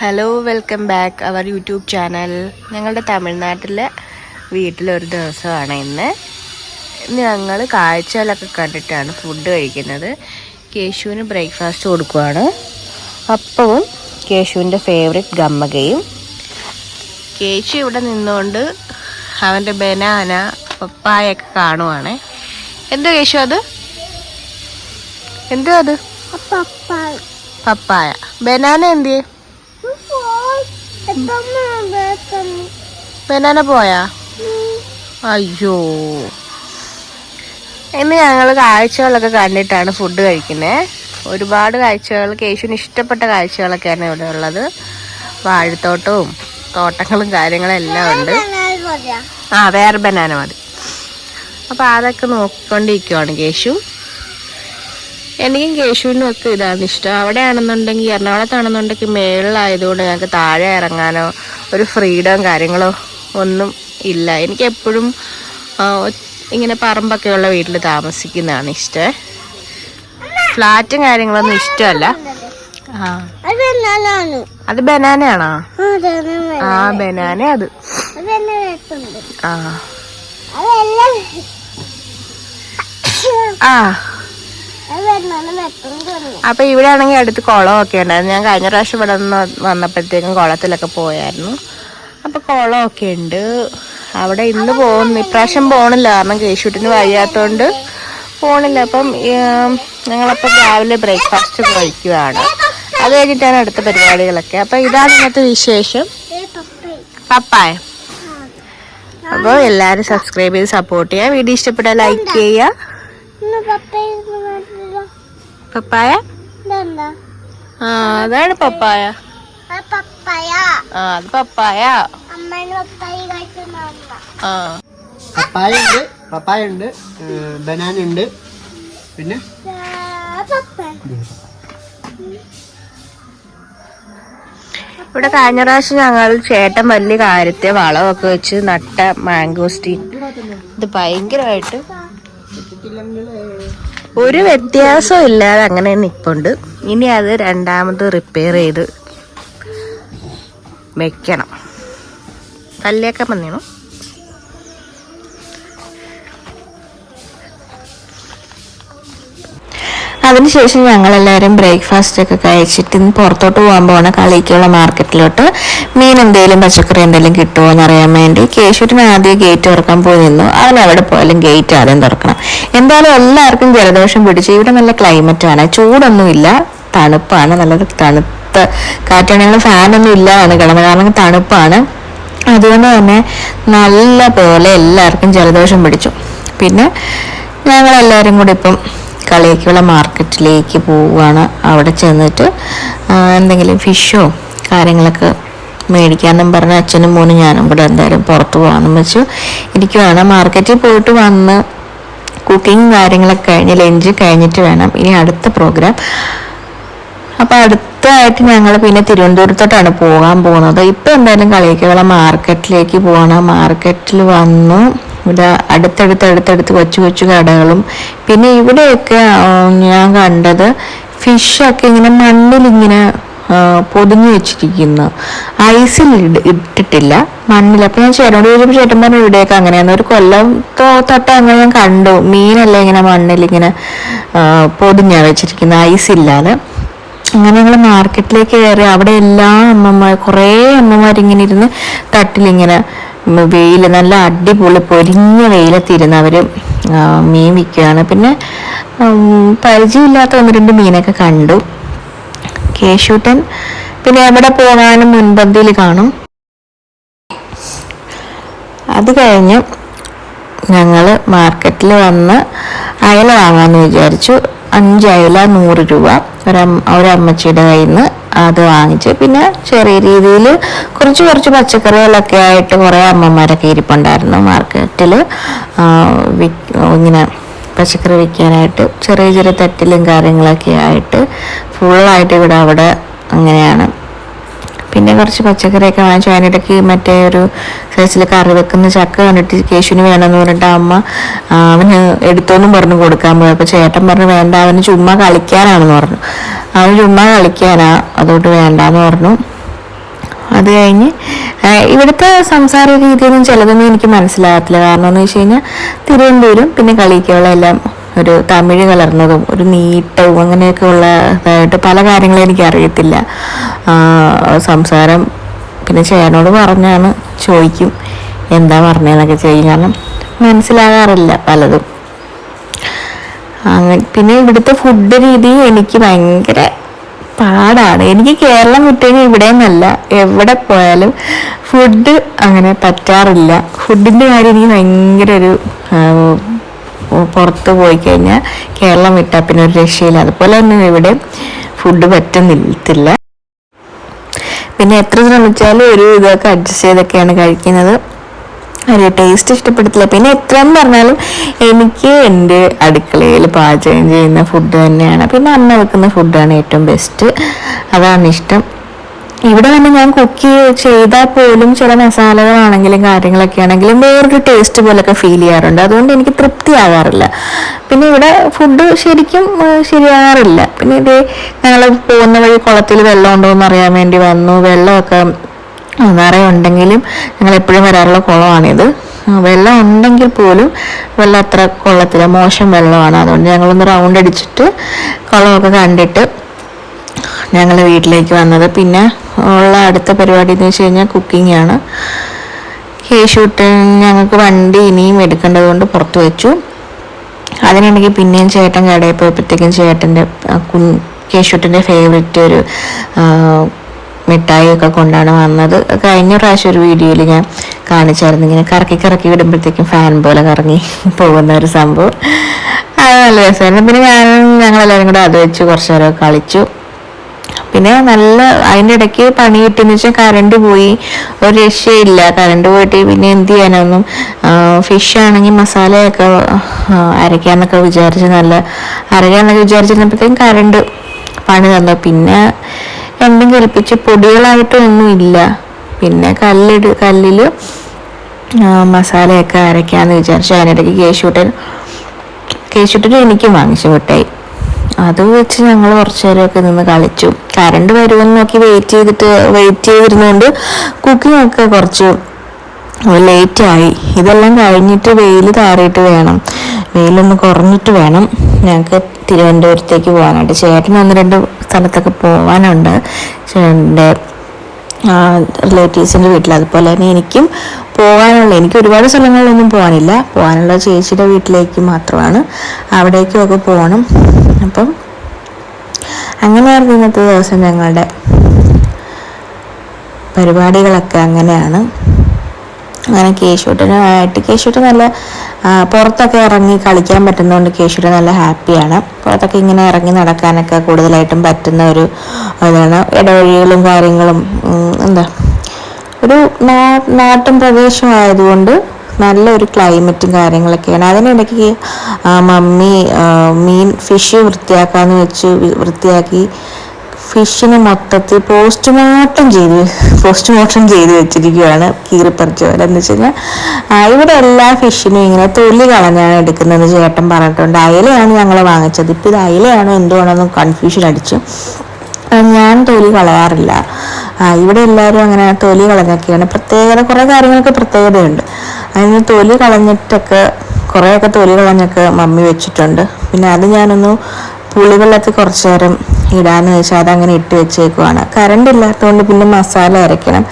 Hello welcome back our YouTube channel ഞങ്ങളുടെ തമിഴ്നാട്ടിലെ വീട്ടിലൊരു ദിവസമാണ് ഇന്ന്. ഇന്ന് ഞങ്ങൾ കാഴ്ചകളൊക്കെ കണ്ടിട്ടാണ് ഫുഡ് കഴിക്കുന്നത്. കേശുവിന് ബ്രേക്ക്ഫാസ്റ്റ് കൊടുക്കുവാണ്. അപ്പവും കേശുവിന്റെ ഫേവറേറ്റ് ഗമ്മകയും. കേശു ഇവിടെ നിന്നുകൊണ്ട് അവന്റെ ബനാന പപ്പായൊക്കെ കാണുവാണ്. എന്തോ കേശു അത്? എന്തോ അത്? പപ്പായ. ബനാന എന്തിയേ? ബനാന പോയാ? അയ്യോ. ഇന്ന് ഞങ്ങൾ കാഴ്ചകളൊക്കെ കണ്ടിട്ടാണ് ഫുഡ് കഴിക്കുന്നത് ഒരുപാട് കാഴ്ചകൾ കേശുവിന് ഇഷ്ടപ്പെട്ട കാഴ്ചകളൊക്കെയാണ് ഇവിടെ ഉള്ളത്. വാഴത്തോട്ടവും തോട്ടങ്ങളും കാര്യങ്ങളും എല്ലാം ഉണ്ട്. ആ വേറെ ബനാന മതി. അപ്പോൾ അതൊക്കെ നോക്കിക്കൊണ്ടിരിക്കുവാണ് കേശു. എനിക്കും കേശുവിനും ഒക്കെ ഇതാണ് ഇഷ്ടം. അവിടെ ആണെന്നുണ്ടെങ്കിൽ എറണാകുളത്താണെന്നുണ്ടെങ്കിൽ മേളിലായതുകൊണ്ട് ഞങ്ങൾക്ക് താഴെ ഇറങ്ങാനോ ഒരു ഫ്രീഡം കാര്യങ്ങളോ ഒന്നും ഇല്ല. എനിക്ക് എപ്പോഴും ഇങ്ങനെ പറമ്പൊക്കെയുള്ള വീട്ടിൽ താമസിക്കുന്നതാണ് ഇഷ്ടം. ഫ്ലാറ്റും കാര്യങ്ങളൊന്നും ഇഷ്ടമല്ല. അത് ബനാനയാണോ? ആ ബനാന. അത്. ആ. ആ. അപ്പൊ ഇവിടെ ആണെങ്കിൽ അടുത്ത് ഒക്കെ ഉണ്ടായിരുന്നു. ഞാൻ കഴിഞ്ഞ പ്രാവശ്യം ഇവിടെ നിന്ന് വന്നപ്പോഴത്തേക്കും കുളത്തിലൊക്കെ പോയായിരുന്നു. അപ്പൊ ഒക്കെ ഉണ്ട്. അവിടെ ഇന്ന് പോകുന്നു. ഇപ്രാവശ്യം പോണില്ല. കാരണം കേശുട്ടിന് വയ്യാത്തോണ്ട് പോണില്ല. അപ്പം ഞങ്ങളപ്പം രാവിലെ ബ്രേക്ക്ഫാസ്റ്റ് കഴിക്കുകയാണ് അത് കഴിഞ്ഞിട്ടാണ് അടുത്ത പരിപാടികളൊക്കെ. അപ്പൊ ഇതാണ് ഇന്നത്തെ വിശേഷം. പപ്പായ. അപ്പോൾ എല്ലാവരും സബ്സ്ക്രൈബ് ചെയ്ത് സപ്പോർട്ട് ചെയ്യുക. വീഡിയോ ഇഷ്ടപ്പെട്ടാൽ ലൈക്ക് ചെയ്യുക. പപ്പായ? ആ അതാണ് പപ്പായ. ആ അത് പപ്പായ. ആ. പപ്പായ ഉണ്ട് പപ്പായ ഉണ്ട് ബനാന ഉണ്ട് പിന്നെ? ഇവിടെ കഴിഞ്ഞ പ്രാവശ്യം ഞങ്ങൾ ചേട്ടൻ വലിയ കാര്യത്തെ വളമൊക്കെ വെച്ച് നട്ട മാംഗോസ്റ്റീൻ ഇത് ഭയങ്കരമായിട്ട്. ഒരു വ്യത്യാസവും ഇല്ലാതെ അങ്ങനെ നിൽപ്പുണ്ട് ഇനി അത് രണ്ടാമത് റിപ്പയർ ചെയ്ത് വെക്കണം. കല്ലിയൊക്കെ വന്നിണു. അതിനുശേഷം ഞങ്ങളെല്ലാവരും ബ്രേക്ക്ഫാസ്റ്റ് ഒക്കെ കഴിച്ചിട്ട് ഇന്ന് പുറത്തോട്ട് പോകാൻ പോകണ കളിക്കുള്ള മാർക്കറ്റിലോട്ട് മീൻ എന്തെങ്കിലും പച്ചക്കറി എന്തെങ്കിലും കിട്ടുമോ എന്ന് അറിയാൻ വേണ്ടി കേശുവിന് ആദ്യം ഗേറ്റ് തുറക്കാൻ പോയി നിന്നു. അവൻ എവിടെ പോയാലും ഗേറ്റ് ആദ്യം തുറക്കണം. എന്തായാലും എല്ലാവർക്കും ജലദോഷം പിടിച്ചു. ഇവിടെ നല്ല ക്ലൈമറ്റ് ആണ്. ചൂടൊന്നുമില്ല. തണുപ്പാണ്. നല്ല തണുത്ത കാറ്റാണ്. ഞങ്ങൾ ഫാനൊന്നും ഇല്ലാതാണ് കിടന്നത്. കാരണം തണുപ്പാണ്. അതുകൊണ്ട് തന്നെ നല്ല പോലെ എല്ലാവർക്കും ജലദോഷം പിടിച്ചു. പിന്നെ ഞങ്ങളെല്ലാവരും കൂടി ഇപ്പം കളിയേക്കുള്ള മാർക്കറ്റിലേക്ക് പോവുകയാണ്. അവിടെ ചെന്നിട്ട് എന്തെങ്കിലും ഫിഷോ കാര്യങ്ങളൊക്കെ മേടിക്കാമെന്നും പറഞ്ഞ് അച്ഛനും മോനും ഞാനും കൂടെ എന്തായാലും പുറത്ത് പോകാമെന്നും വെച്ചു. ഇരിക്കുവാണ് മാർക്കറ്റിൽ പോയിട്ട് വന്ന് കുക്കിംഗ് കാര്യങ്ങളൊക്കെ കഴിഞ്ഞ് ലഞ്ച് കഴിഞ്ഞിട്ട് വേണം. ഇനി അടുത്ത പ്രോഗ്രാം അപ്പോൾ അടുത്തായിട്ട് ഞങ്ങൾ പിന്നെ തിരുവനന്തപുരത്തോട്ടാണ് പോകാൻ പോകുന്നത്. ഇപ്പോൾ എന്തായാലും കളിയേക്കുള്ള മാർക്കറ്റിലേക്ക് പോകണം മാർക്കറ്റിൽ വന്നു. ഇവിടെ അടുത്തടുത്ത് അടുത്തടുത്ത് കൊച്ചു കൊച്ചു കടകളും. പിന്നെ ഇവിടെയൊക്കെ ഞാൻ കണ്ടത് ഫിഷൊക്കെ ഇങ്ങനെ മണ്ണിലിങ്ങനെ പൊതിഞ്ഞു വെച്ചിരിക്കുന്നു. ഐസിൽ ഇട് ഇട്ടിട്ടില്ല മണ്ണിൽ. അപ്പോൾ ഞാൻ ചേട്ടനോട് ചോദിച്ചപ്പോൾ ചേട്ടൻ പറഞ്ഞു ഇവിടെയൊക്കെ അങ്ങനെയാണ്. ഒരു കൊല്ലം തൊട്ട് അങ്ങനെ ഞാൻ കണ്ടു. മീനല്ല ഇങ്ങനെ മണ്ണിൽ ഇങ്ങനെ പൊതിഞ്ഞാണ് പൊതിഞ്ഞാ വെച്ചിരിക്കുന്നത് ഐസില്ലാതെ അങ്ങനെ ഞങ്ങൾ മാർക്കറ്റിലേക്ക് കയറി അവിടെ എല്ലാ അമ്മമാർ കുറേ അമ്മമാരിങ്ങനെ ഇരുന്ന് തട്ടിലിങ്ങനെ വെയിൽ നല്ല അടിപൊളി പൊരിഞ്ഞ വെയിലത്തിരുന്ന് അവർ മീൻ വിൽക്കുകയാണ്. പിന്നെ പരിചയമില്ലാത്ത ഒന്ന് രണ്ട് മീനൊക്കെ കണ്ടു. കേശൂട്ടൻ പിന്നെ എവിടെ പോകാനും മുൻപന്തിയിൽ കാണും. അത് കഴിഞ്ഞ് ഞങ്ങൾ മാർക്കറ്റിൽ വന്ന് അയല വാങ്ങാമെന്ന് വിചാരിച്ചു. അഞ്ച് അയല നൂറ് രൂപ. ഒരമ്മ ഒരമ്മച്ചിയുടെ കയ്യിൽ നിന്ന് അത് വാങ്ങിച്ച് പിന്നെ ചെറിയ രീതിയിൽ കുറച്ച് കുറച്ച് പച്ചക്കറികളൊക്കെ ആയിട്ട് കുറേ അമ്മമാരൊക്കെ ഇരിപ്പുണ്ടായിരുന്നു മാർക്കറ്റിൽ. ഇങ്ങനെ പച്ചക്കറി വിൽക്കാനായിട്ട് ചെറിയ ചെറിയ തട്ടിലും കാര്യങ്ങളൊക്കെ ആയിട്ട് ഫുള്ളായിട്ട് ഇവിടെ അവിടെ അങ്ങനെയാണ്. പിന്നെ കുറച്ച് പച്ചക്കറിയൊക്കെ വാങ്ങിച്ചു അതിനിടയ്ക്ക് മറ്റേ ഒരു സൈസിൽ കറി വെക്കുന്ന ചക്ക കണ്ടിട്ട് കേശുവിന് വേണമെന്ന് പറഞ്ഞിട്ട് അമ്മ അവന് എടുത്തോന്നും പറഞ്ഞു കൊടുക്കാൻ പോയി. അപ്പോൾ ചേട്ടൻ പറഞ്ഞു വേണ്ട അവന് ചുമ്മാ കളിക്കാനാണെന്ന് പറഞ്ഞു. അവന് ചുമ്മാ കളിക്കാനാ അതുകൊണ്ട് വേണ്ടാന്ന് പറഞ്ഞു. അത് കഴിഞ്ഞ് ഇവിടുത്തെ സംസാര രീതിയൊന്നും ചിലതൊന്നും എനിക്ക് മനസ്സിലാകത്തില്ല. കാരണം എന്ന് വെച്ച് കഴിഞ്ഞാൽ തിരുവനന്തപുരം പിന്നെ കളിക്കുള്ള എല്ലാം ഒരു തമിഴ് കലർന്നതും ഒരു നീട്ടവും അങ്ങനെയൊക്കെ ഉള്ളതായിട്ട് പല കാര്യങ്ങളും എനിക്ക് അറിയത്തില്ല. സംസാരം പിന്നെ ചേട്ടനോട് പറഞ്ഞാണ് ചോദിക്കും എന്താ പറഞ്ഞതെന്നൊക്കെ ചെയ്യും. കാരണം മനസ്സിലാകാറില്ല പലതും. അങ്ങനെ പിന്നെ ഇവിടുത്തെ ഫുഡ് രീതി എനിക്ക് ഭയങ്കര പാടാണ്. എനിക്ക് കേരളം വിട്ടുകഴിഞ്ഞാൽ ഇവിടെ നിന്നല്ല എവിടെ പോയാലും ഫുഡ് അങ്ങനെ പറ്റാറില്ല. ഫുഡിന്റെ കാര്യം എനിക്ക് ഭയങ്കര ഒരു പുറത്ത് പോയി കഴിഞ്ഞാൽ കേരളം വിട്ടാൽ പിന്നെ ഒരു രക്ഷയില്ല. അതുപോലെ തന്നെ ഇവിടെ ഫുഡ് പറ്റുന്നില്ല. പിന്നെ എത്ര ശ്രമിച്ചാലും ഒരു ഇതൊക്കെ അഡ്ജസ്റ്റ് ചെയ്തൊക്കെയാണ് കഴിക്കുന്നത്. ഒരു ടേസ്റ്റ് ഇഷ്ടപ്പെടത്തില്ല. പിന്നെ എത്രയെന്ന് പറഞ്ഞാലും എനിക്ക് എന്റെ അടുക്കളയിൽ പാചകം ചെയ്യുന്ന ഫുഡ് തന്നെയാണ്. പിന്നെ അമ്മ വെക്കുന്ന ഫുഡാണ് ഏറ്റവും ബെസ്റ്റ് അതാണ് ഇഷ്ടം. ഇവിടെ തന്നെ ഞാൻ കുക്ക് ചെയ്താൽ പോലും ചില മസാലകളാണെങ്കിലും കാര്യങ്ങളൊക്കെ ആണെങ്കിലും വേറൊരു ടേസ്റ്റ് പോലൊക്കെ ഫീൽ ചെയ്യാറുണ്ട്. അതുകൊണ്ട് എനിക്ക് തൃപ്തിയാകാറില്ല പിന്നെ ഇവിടെ ഫുഡ് ശരിക്കും ശരിയാകാറില്ല. പിന്നെ ഇതേ ഞങ്ങൾ പോകുന്ന വഴി കുളത്തിൽ വെള്ളം ഉണ്ടോ എന്ന് അറിയാൻ വേണ്ടി വന്നു. വെള്ളമൊക്കെ നിറയെ ഉണ്ടെങ്കിലും ഞങ്ങൾ എപ്പോഴും വരാറുള്ള കുളമാണിത്. വെള്ളം ഉണ്ടെങ്കിൽ പോലും വെള്ളം അത്ര കൊള്ളത്തില്ല. മോശം വെള്ളമാണ്. അതുകൊണ്ട് ഞങ്ങളൊന്ന് റൗണ്ട് അടിച്ചിട്ട് കുളമൊക്കെ കണ്ടിട്ട് ഞങ്ങൾ വീട്ടിലേക്ക് വന്നത്. പിന്നെ ഉള്ള അടുത്ത പരിപാടി എന്ന് വെച്ച് കഴിഞ്ഞാൽ കുക്കിംഗ് ആണ്. കേശൂട്ട് ഞങ്ങൾക്ക് വണ്ടി ഇനിയും എടുക്കേണ്ടത് കൊണ്ട് പുറത്ത് വെച്ചു. അതിനിടയ്ക്ക് പിന്നെയും ചേട്ടൻ കടയിൽ പോയപ്പോഴത്തേക്കും ചേട്ടന്റെ കേശൂട്ടിന്റെ ഫേവററ്റ് ഒരു ആ, മിഠായി ഒക്കെ കൊണ്ടാണ് വന്നത്. കഴിഞ്ഞ പ്രാവശ്യം ഒരു വീഡിയോയിൽ ഞാൻ കാണിച്ചായിരുന്നു. ഇങ്ങനെ കറക്കി കറക്കി വിടുമ്പോഴത്തേക്കും ഫാൻ പോലെ കറങ്ങി പോകുന്ന ഒരു സംഭവം. അത് നല്ല രസമായിരുന്നു. പിന്നെ ഞാൻ ഞങ്ങളെല്ലാവരും കൂടെ അത് വെച്ച് കുറച്ച് നേരം കളിച്ചു. പിന്നെ നല്ല അതിന്റെ ഇടയ്ക്ക് പണി കിട്ടിയെന്ന് വെച്ചാൽ കറണ്ട് പോയി. ഒരു രക്ഷയില്ല. കറണ്ട് പോയിട്ട് പിന്നെ എന്ത് ചെയ്യാനൊന്നും ഫിഷ് ആണെങ്കിൽ മസാലയൊക്കെ അരയ്ക്കാന്നൊക്കെ വിചാരിച്ച് നല്ല അരയ്ക്കാന്നൊക്കെ വിചാരിച്ചിരുന്നപ്പോഴത്തേക്കും കറണ്ട് പണി തന്നു. പിന്നെ രണ്ടും കൽപ്പിച്ച് പൊടികളായിട്ടൊന്നും ഇല്ല പിന്നെ കല്ലിട് കല്ലിൽ മസാലയൊക്കെ അരയ്ക്കാന്ന് വിചാരിച്ചു അതിനിടയ്ക്ക് കേശുട്ടൻ കേശുട്ടൻ എനിക്ക് വാങ്ങിച്ചു മിഠായി. അത് വെച്ച് ഞങ്ങൾ കുറച്ചു നേരമൊക്കെ നിന്ന് കളിച്ചു. കറണ്ട് വരുമെന്ന് നോക്കി വെയിറ്റ് ചെയ്തിട്ട് വെയിറ്റ് ചെയ്തിരുന്നുകൊണ്ട് കുക്കിംഗ് ഒക്കെ കുറച്ച് ലേറ്റ് ആയി. ഇതെല്ലാം കഴിഞ്ഞിട്ട് വെയിൽ താറിയിട്ട് വേണം. വെയിലൊന്ന് കുറഞ്ഞിട്ട് വേണം. ഞങ്ങൾക്ക് തിരുവനന്തപുരത്തേക്ക് പോകാനായിട്ട് ചേട്ടൻ ഒന്ന് രണ്ട് സ്ഥലത്തൊക്കെ പോകാനുണ്ട് ചേട്ടന്റെ റിലേറ്റീവ്സിന്റെ വീട്ടിൽ അതുപോലെ തന്നെ എനിക്കും പോകാനുള്ള എനിക്ക് ഒരുപാട് സ്ഥലങ്ങളിലൊന്നും പോകാനില്ല പോകാനുള്ള ചേച്ചിയുടെ വീട്ടിലേക്ക് മാത്രമാണ് അവിടേക്കും ഒക്കെ പോകണം. അപ്പം അങ്ങനെയായിരുന്നു ഇന്നത്തെ ദിവസം ഞങ്ങളുടെ പരിപാടികളൊക്കെ അങ്ങനെയാണ്. അങ്ങനെ കേശുട്ടനുമായിട്ട് കേശുട്ടൻ നല്ല പുറത്തൊക്കെ ഇറങ്ങി കളിക്കാൻ പറ്റുന്നതുകൊണ്ട് കേശുട്ടൻ നല്ല ഹാപ്പിയാണ്. പുറത്തൊക്കെ ഇങ്ങനെ ഇറങ്ങി നടക്കാനൊക്കെ കൂടുതലായിട്ടും പറ്റുന്ന ഒരു ഇതാണ്. ഇടവഴികളും കാര്യങ്ങളും എന്താ ഒരു നാട്ടും പ്രദേശമായതുകൊണ്ട് നല്ലൊരു ക്ലൈമറ്റും കാര്യങ്ങളൊക്കെയാണ്. അതിനിടയ്ക്ക് മമ്മി മീൻ ഫിഷ് വൃത്തിയാക്കാന്ന് വെച്ച് വൃത്തിയാക്കി ഫിഷിനെ മൊത്തത്തിൽ പോസ്റ്റ്മോർട്ടം ചെയ്ത് പോസ്റ്റ്മോർട്ടം ചെയ്ത് വെച്ചിരിക്കുകയാണ് കീറിപ്പറിച്ച എന്ന് വെച്ച് കഴിഞ്ഞാൽ ഇവിടെ എല്ലാ ഫിഷിനും ഇങ്ങനെ തൊലി കളഞ്ഞാണ് എടുക്കുന്നത് ചേട്ടൻ പറഞ്ഞിട്ടുണ്ട്. അയലയാണ് ഞങ്ങൾ വാങ്ങിച്ചത്. ഇപ്പം ഇത് അയലയാണോ എന്തുവാണെന്ന് കൺഫ്യൂഷൻ അടിച്ചു. ഞാൻ തൊലി കളയാറില്ല. ഇവിടെ എല്ലാവരും അങ്ങനെ തൊലി കളഞ്ഞൊക്കെയാണ്. പ്രത്യേകത കുറേ കാര്യങ്ങൾക്ക് പ്രത്യേകതയുണ്ട്. അതിന് തൊലി കളഞ്ഞിട്ടൊക്കെ കുറേയൊക്കെ തൊലി കളഞ്ഞൊക്കെ മമ്മി വെച്ചിട്ടുണ്ട്. പിന്നെ അത് ഞാനൊന്ന് പുളിവെള്ളത്തിൽ കുറച്ച് നേരം ഇടാന്ന് വെച്ചാൽ അതങ്ങനെ ഇട്ട് വെച്ചേക്കുവാണ്. കറണ്ട് ഇല്ലാത്തതുകൊണ്ട് പിന്നെ മസാല അരയ്ക്കണം.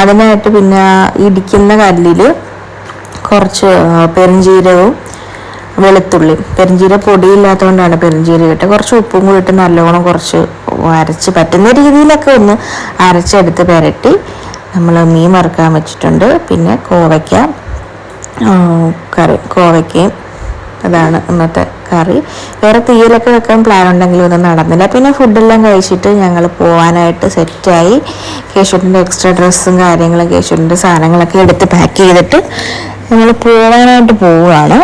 അതിനായിട്ട് പിന്നെ ഇടിക്കുന്ന കല്ലിൽ കുറച്ച് പെരുംജീരകവും വെളുത്തുള്ളി പെരുംജീരക പൊടിയില്ലാത്തതുകൊണ്ടാണ് പെരുംജീരകം ഇട്ട് കുറച്ച് ഉപ്പും കൂടി ഇട്ട് നല്ലോണം കുറച്ച് അരച്ച് പറ്റുന്ന രീതിയിലൊക്കെ ഒന്ന് അരച്ചെടുത്ത് പുരട്ടി നമ്മൾ മീൻ വറുക്കാൻ വെച്ചിട്ടുണ്ട്. പിന്നെ കോവയ്ക്ക കറി കോവയ്ക്കയും അതാണ് ഇന്നത്തെ കറി. വേറെ തീയിലൊക്കെ വെക്കാൻ പ്ലാൻ ഉണ്ടെങ്കിലും ഒന്നും നടന്നില്ല. പിന്നെ ഫുഡെല്ലാം കഴിച്ചിട്ട് ഞങ്ങൾ പോകാനായിട്ട് സെറ്റായി കേശുവിന്റെ എക്സ്ട്രാ ഡ്രസ്സും കാര്യങ്ങളും കേശുവിന്റെ സാധനങ്ങളൊക്കെ എടുത്ത് പാക്ക് ചെയ്തിട്ട് ഞങ്ങൾ പോകാനായിട്ട് പോവുകയാണ്.